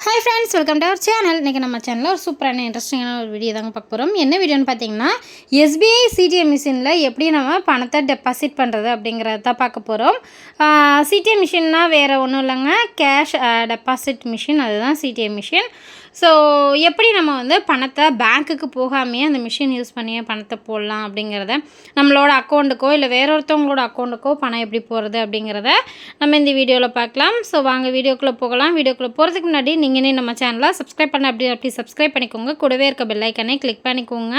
Hi friends welcome to our channel இன்றைக்கி நம்ம சேனலில் ஒரு சூப்பரான இன்ட்ரெஸ்டிங்கான ஒரு வீடியோ தாங்க பார்க்க போகிறோம் என்ன வீடியோன்னு பார்த்தீங்கன்னா எஸ்பிஐ சிடிஎம் மிஷினில் எப்படி நம்ம பணத்தை டெபாசிட் பண்ணுறது அப்படிங்கிறத தான் பார்க்க போகிறோம் சிடிஎம் மிஷின்னா வேறு ஒன்றும் இல்லைங்க. கேஷ் டெபாசிட் மிஷின் அதுதான் சிடிஎம் மிஷின் ஸோ எப்படி நம்ம வந்து பணத்தை பேங்க்குக்கு போகாமையே அந்த மிஷின் யூஸ் பண்ணியே பணத்தை போடலாம் அப்படிங்கிறத நம்மளோட அக்கௌண்ட்டுக்கோ இல்லை வேற ஒருத்தவங்களோட அக்கௌண்ட்டுக்கோ பணம் எப்படி போகிறது அப்படிங்கிறத நம்ம இந்த வீடியோவில் பார்க்கலாம். ஸோ வாங்க வீடியோக்குள்ளே போகலாம். வீடியோக்குள்ளே போகிறதுக்கு முன்னாடி நீங்களே நம்ம சேனலை சப்ஸ்கிரைப் பண்ண அப்படி அப்படி சப்ஸ்கிரைப் பண்ணிக்கோங்க. கூடவே இருக்க பெல்லைக்கனே கிளிக் பண்ணிக்கோங்க.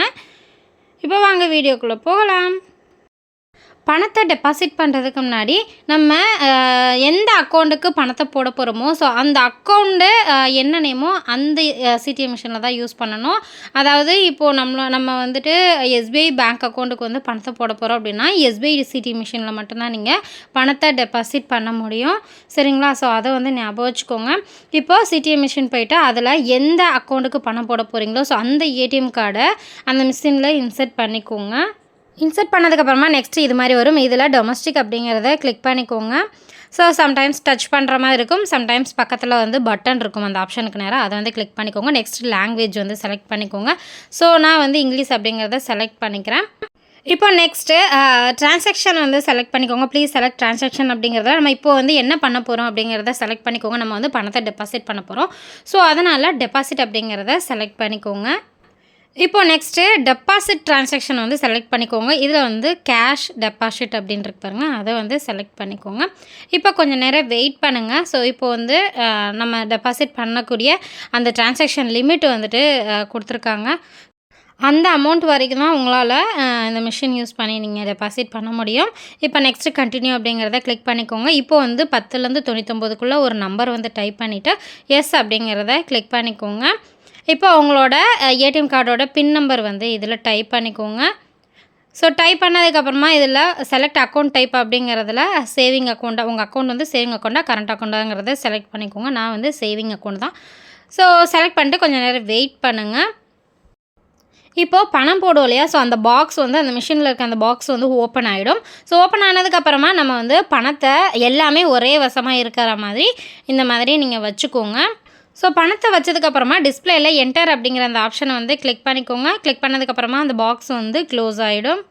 இப்போ வாங்க வீடியோக்குள்ளே போகலாம். பணத்தை டெபாசிட் பண்ணுறதுக்கு முன்னாடி நம்ம எந்த அக்கௌண்ட்டுக்கு பணத்தை போட போகிறோமோ ஸோ அந்த அக்கௌண்ட்டு என்ன நேமோ அந்த சிடிஎம் மிஷினில் தான் யூஸ் பண்ணணும். அதாவது இப்போது நம்மள நம்ம வந்துட்டு எஸ்பிஐ பேங்க் அக்கௌண்ட்டுக்கு வந்து பணத்தை போட போகிறோம் அப்படின்னா எஸ்பிஐ சிடி மிஷினில் மட்டும்தான் நீங்கள் பணத்தை டெபாசிட் பண்ண முடியும். சரிங்களா? ஸோ அதை வந்து ஞாபகம் வச்சுக்கோங்க. இப்போ சிடிஎம் மிஷின் போயிட்டு அதில் எந்த அக்கௌண்ட்டுக்கு பணம் போட போகிறீங்களோ ஸோ அந்த ஏடிஎம் கார்டை அந்த மிஷினில் இன்சர்ட் பண்ணிக்கோங்க. இன்சர்ட் பண்ணதுக்கப்புறமா நெக்ஸ்ட்டு இது மாதிரி வரும். இதில் டொமஸ்டிக் அப்படிங்கிறத கிளிக் பண்ணிக்கோங்க. ஸோ சம்டைம்ஸ் டச் பண்ணுற மாதிரி இருக்கும். சம்டைம்ஸ் பக்கத்தில் வந்து பட்டன் இருக்கும். அந்த ஆப்ஷனுக்கு நேராக அதை வந்து கிளிக் பண்ணிக்கோங்க. நெக்ஸ்ட் லாங்குவேஜ் வந்து செலக்ட் பண்ணிக்கோங்க. ஸோ நான் வந்து இங்கிலீஷ் அப்படிங்கிறத செலக்ட் பண்ணிக்கிறேன். இப்போ நெக்ஸ்ட்டு ட்ரான்சாக்ஷன் வந்து செலக்ட் பண்ணிக்கோங்க. ப்ளீஸ் செலக்ட் ட்ரான்சாக்ஷன் அப்படிங்கிறத நம்ம இப்போ வந்து என்ன பண்ண போகிறோம் அப்படிங்கிறத செலக்ட் பண்ணிக்கோங்க. நம்ம வந்து பணத்தை டெபாசிட் பண்ண போகிறோம் ஸோ அதனால் டெபாசிட் அப்படிங்கிறத செலக்ட் பண்ணிக்கோங்க. இப்போ நெக்ஸ்ட்டு டெபாசிட் ட்ரான்சாக்ஷன் வந்து செலக்ட் பண்ணிக்கோங்க. இதில் வந்து கேஷ் டெபாசிட் அப்படின்னு இருக்கு பாருங்க. அதை வந்து செலக்ட் பண்ணிக்கோங்க. இப்போ கொஞ்சம் நேரம் வெயிட் பண்ணுங்கள் ஸோ இப்போ வந்து நம்ம டெபாசிட் பண்ணக்கூடிய அந்த ட்ரான்சாக்ஷன் லிமிட் வந்துட்டு கொடுத்துருக்காங்க. அந்த அமௌண்ட் வரைக்கும் தான் உங்களால் இந்த மிஷின் யூஸ் பண்ணி நீங்கள் டெபாசிட் பண்ண முடியும். இப்போ நெக்ஸ்ட்டு கண்டினியூ அப்படிங்கிறத கிளிக் பண்ணிக்கோங்க. இப்போ வந்து பத்துலேருந்து தொண்ணூத்தொம்பதுக்குள்ளே ஒரு நம்பர் வந்து டைப் பண்ணிவிட்டு எஸ் அப்படிங்கிறத கிளிக் பண்ணிக்கோங்க. இப்போ உங்களோட ஏடிஎம் கார்டோட பின் நம்பர் வந்து இதில் டைப் பண்ணிக்கோங்க. ஸோ டைப் பண்ணதுக்கப்புறமா இதில் செலக்ட் அக்கௌண்ட் டைப் அப்படிங்கிறதுல சேவிங் அக்கௌண்ட்டாக உங்கள் அக்கௌண்ட் வந்து சேவிங் அக்கௌண்ட்டாக கரண்ட் அக்கௌண்ட்டாங்கிறத செலக்ட் பண்ணிக்கோங்க. நான் வந்து சேவிங் அக்கௌண்ட் தான். ஸோ செலக்ட் பண்ணிட்டு கொஞ்சம் நேரம் வெயிட் பண்ணுங்கள் இப்போது பணம் போடுவோம் இல்லையா? ஸோ அந்த பாக்ஸ் வந்து அந்த மிஷினில் இருக்க அந்த பாக்ஸ் வந்து ஓப்பன் ஆகிடும் ஸோ ஓப்பன் ஆனதுக்கப்புறமா நம்ம வந்து பணத்தை எல்லாமே ஒரே வசமாக இருக்கிற மாதிரி இந்த மாதிரி நீங்கள் வச்சுக்கோங்க. ஸோ பணத்தை வச்சதுக்கப்புறமா டிஸ்பிளேயில் என்டர் அப்படிங்கிற அந்த ஆப்ஷனை வந்து கிளிக் பண்ணிக்கோங்க. கிளிக் பண்ணதுக்கப்புறமா அந்த பாக்ஸ் வந்து க்ளோஸ் ஆகிடும்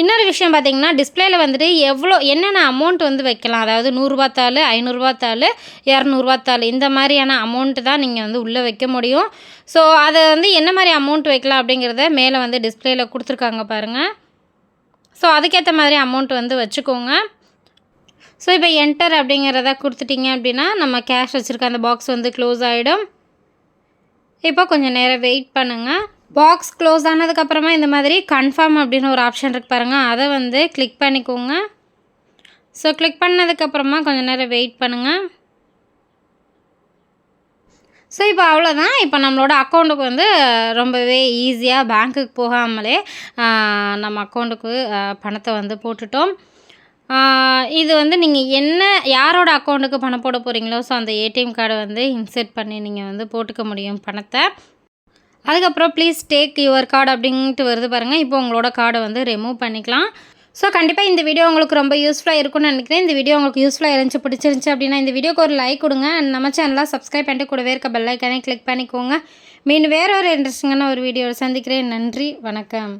இன்னொரு விஷயம் பார்த்தீங்கன்னா டிஸ்பிளேயில் வந்துட்டு எவ்வளோ என்னென்ன அமௌண்ட் வந்து வைக்கலாம்? அதாவது நூறுரூவா தாள் ஐநூறுரூவா தாள் இரநூறுவா தாள் இந்த மாதிரியான அமௌண்ட்டு தான் நீங்கள் வந்து உள்ளே வைக்க முடியும். ஸோ அதை வந்து என்ன மாதிரி அமௌண்ட் வைக்கலாம் அப்படிங்கிறத மேலே வந்து டிஸ்பிளேயில் கொடுத்துருக்காங்க பாருங்கள் ஸோ அதுக்கேற்ற மாதிரி அமௌண்ட் வந்து வச்சுக்கோங்க. ஸோ இப்போ என்டர் அப்படிங்கிறத கொடுத்துட்டிங்க அப்படின்னா நம்ம கேஷ் வச்சுருக்க அந்த பாக்ஸ் வந்து க்ளோஸ் ஆகிடும் இப்போ கொஞ்சம் நேரம் வெயிட் பண்ணுங்கள் பாக்ஸ் க்ளோஸ் ஆனதுக்கப்புறமா இந்த மாதிரி கன்ஃபார்ம் அப்படின்னு ஒரு ஆப்ஷன் இருக்கு பாருங்கள் அதை வந்து கிளிக் பண்ணிக்கோங்க. ஸோ கிளிக் பண்ணதுக்கப்புறமா கொஞ்சம் நேரம் வெயிட் பண்ணுங்கள் ஸோ இப்போ அவ்வளோதான் இப்போ நம்மளோட அக்கௌண்ட்டுக்கு வந்து ரொம்பவே ஈஸியாக பேங்க்குக்கு போகாமலே நம்ம அக்கௌண்ட்டுக்கு பணத்தை வந்து போட்டுட்டோம். இது வந்து நீங்கள் என்ன யாரோட அக்கௌண்ட்டுக்கு பணம் போட போகிறீங்களோ ஸோ அந்த ஏடிஎம் கார்டை வந்து இன்செர்ட் பண்ணி நீங்கள் வந்து போட்டுக்க முடியும் பணத்தை. அதுக்கப்புறம் ப்ளீஸ் டேக் யுவர் கார்டு அப்படின்ட்டு வருது பாருங்கள் இப்போ உங்களோட கார்டை வந்து ரிமூவ் பண்ணிக்கலாம். ஸோ கண்டிப்பாக இந்த வீடியோ உங்களுக்கு ரொம்ப யூஸ்ஃபுல்லாக இருக்கும்னு நினைக்கிறேன். இந்த வீடியோ உங்களுக்கு யூஸ்ஃபுல்லாக இருந்துச்சு பிடிச்சிருந்துச்சு அப்படின்னா இந்த வீடியோக்கு ஒரு லைக் கொடுங்க. அண்ட் நம்ம சேனலாக சப்ஸ்கிரைப் பண்ணிட்டு கூடவே இருக்க பெல்லைக்கானே கிளிக் பண்ணிக்கோங்க. மீன் வேறு ஒரு இன்ட்ரெஸ்டிங்கான ஒரு வீடியோவை சந்திக்கிறேன். நன்றி வணக்கம்.